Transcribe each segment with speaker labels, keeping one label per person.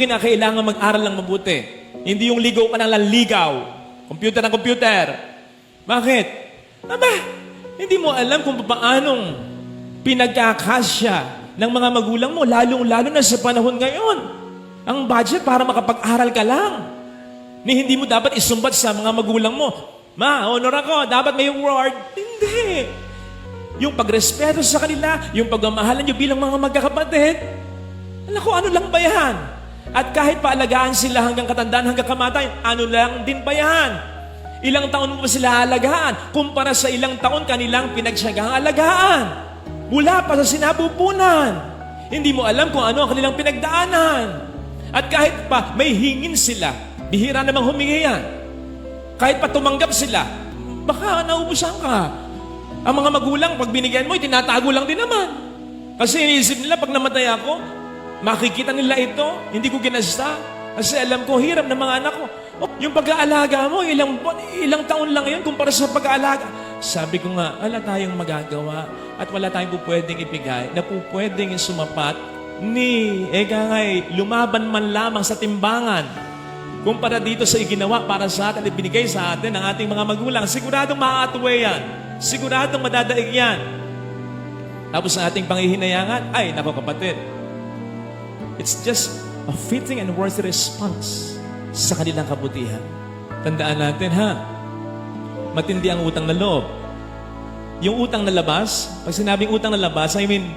Speaker 1: kinakailangan mag-aral ng mabuti. Hindi yung ligaw ka ng ligaw. Computer ng computer. Bakit? Aba, hindi mo alam kung paanong pinagkakasya ng mga magulang mo, lalong-lalo na sa panahon ngayon. Ang budget para makapag-aral ka lang. Ni hindi mo dapat isumbat sa mga magulang mo. Ma, honor ako, dapat may award. Hindi. Yung pagrespeto sa kanila, yung pagmamahalan nyo bilang mga magkakapatid, alam ko, ano lang ba yan? At kahit paalagaan sila hanggang katandaan, hanggang kamatayan, ano lang din ba yan? Ilang taon mo sila alagaan? Kumpara sa ilang taon kanilang pinagsyagang alagaan. Mula pa sa sinapupunan. Hindi mo alam kung ano ang kanilang pinagdaanan. At kahit pa may hingin sila, bihira namang humingi yan. Kahit pa tumanggap sila, baka naubusan ka. Ang mga magulang, pag binigyan mo, itinatago lang din naman. Kasi iniisip nila, pag namatay ako, makikita nila ito, hindi ko ginasta. Kasi alam ko, hirap ng mga anak ko. Oh, yung pag-aalaga mo, ilang, ilang taon lang yun kumpara sa pag-aalaga. Sabi ko nga, wala tayong magagawa at wala tayong po pwedeng ibigay na po pwedeng sumapat ni, eka nga'y, lumaban man lamang sa timbangan kumpara dito sa iginawa para sa atin at binigay sa atin ng ating mga magulang. Siguradong makakatuwa yan. Siguradong madadaig yan. Tapos sa ating pangihinayangan, ay, nako kapatid, it's just a fitting and worthy response sa kanilang kabutihan. Tandaan natin ha, matindi ang utang na loob. Yung utang na labas, pag sinabing utang na labas, I mean,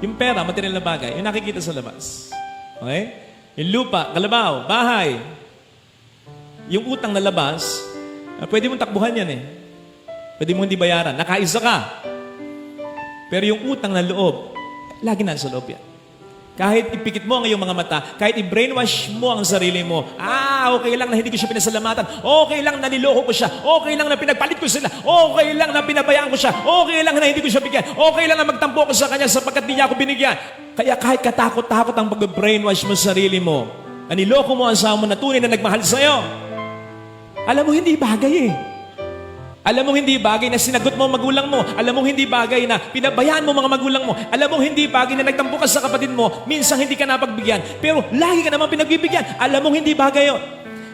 Speaker 1: yung pera, material na bagay, yung nakikita sa labas. Okay? Yung lupa, kalabaw, bahay. Yung utang na labas, ah, pwede mong takbuhan yan eh. Pwede mo hindi bayaran. Nakaisa ka. Pero yung utang na loob, lagi na sa loob yan. Kahit ipikit mo ang iyong mga mata, kahit i-brainwash mo ang sarili mo, ah, okay lang na hindi ko siya pinasalamatan, okay lang na niloko ko siya, okay lang na pinagpalit ko sila, okay lang na pinabayaan ko siya, okay lang na hindi ko siya bigyan, okay lang na magtampo ko sa kanya sapagkat hindi niya ako binigyan. Kaya kahit katakot-takot ang pag-brainwash mo sa sarili mo, na niloko mo ang asawa mo na tunay na nagmahal sa'yo, alam mo, hindi bagay eh. Alam mo hindi bagay na sinagot mo ang magulang mo. Alam mo hindi bagay na pinabayaan mo mga magulang mo. Alam mo hindi bagay na nagtampo ka sa kapatid mo. Minsan hindi ka napagbigyan. Pero lagi ka naman pinagbibigyan. Alam mo hindi bagay yun.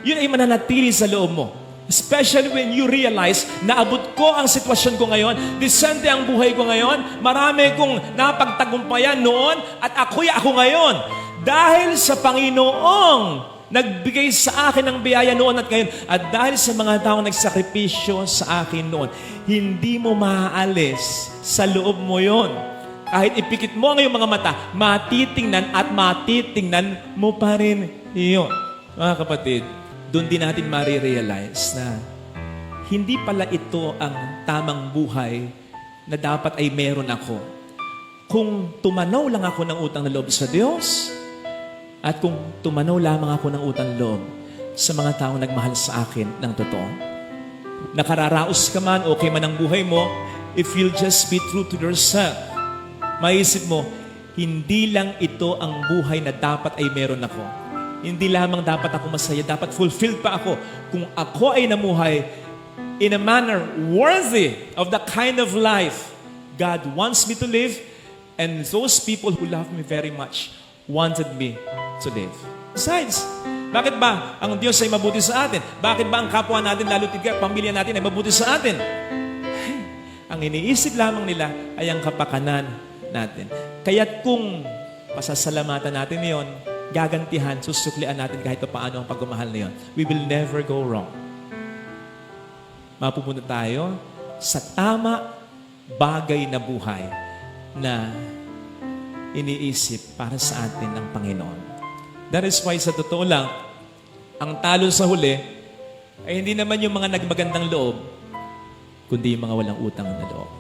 Speaker 1: Yun ay mananatili sa loob mo. Especially when you realize na abot ko ang sitwasyon ko ngayon, disente ang buhay ko ngayon, marami kong napagtagumpayan noon at ako'y ako ngayon. Dahil sa Panginoong nagbigay sa akin ng biyaya noon at ngayon. At dahil sa mga taong nagsakripisyo sa akin noon, hindi mo maaalis sa loob mo yon. Kahit ipikit mo ang iyong mga mata, matitingnan at matitingnan mo pa rin iyon. Mga kapatid, doon din natin marirealize na hindi pala ito ang tamang buhay na dapat ay meron ako. Kung tumanaw lang ako ng utang na loob sa Diyos, at kung tumanaw lamang ako ng utang loob sa mga taong nagmahal sa akin ng totoo. Nakararaos ka man, okay man ang buhay mo, if you'll just be true to yourself, maisip mo, hindi lang ito ang buhay na dapat ay meron ako. Hindi lamang dapat ako masaya, dapat fulfilled pa ako. Kung ako ay namuhay in a manner worthy of the kind of life God wants me to live, and those people who love me very much wanted me to live. Besides, bakit ba ang Diyos ay mabuti sa atin? Bakit ba ang kapwa natin, lalo tigay, pamilya natin ay mabuti sa atin? Ang iniisip lamang nila ay ang kapakanan natin. Kaya't kung pasasalamatan natin yon, gagantihan, susuklian natin kahit pa paano ang pagmamahal na yon. We will never go wrong. Mapupunta tayo sa tama bagay na buhay na iniisip para sa atin ng Panginoon. That is why sa totoo lang, ang talo sa huli ay hindi naman yung mga nagmagandang loob, kundi yung mga walang utang na loob.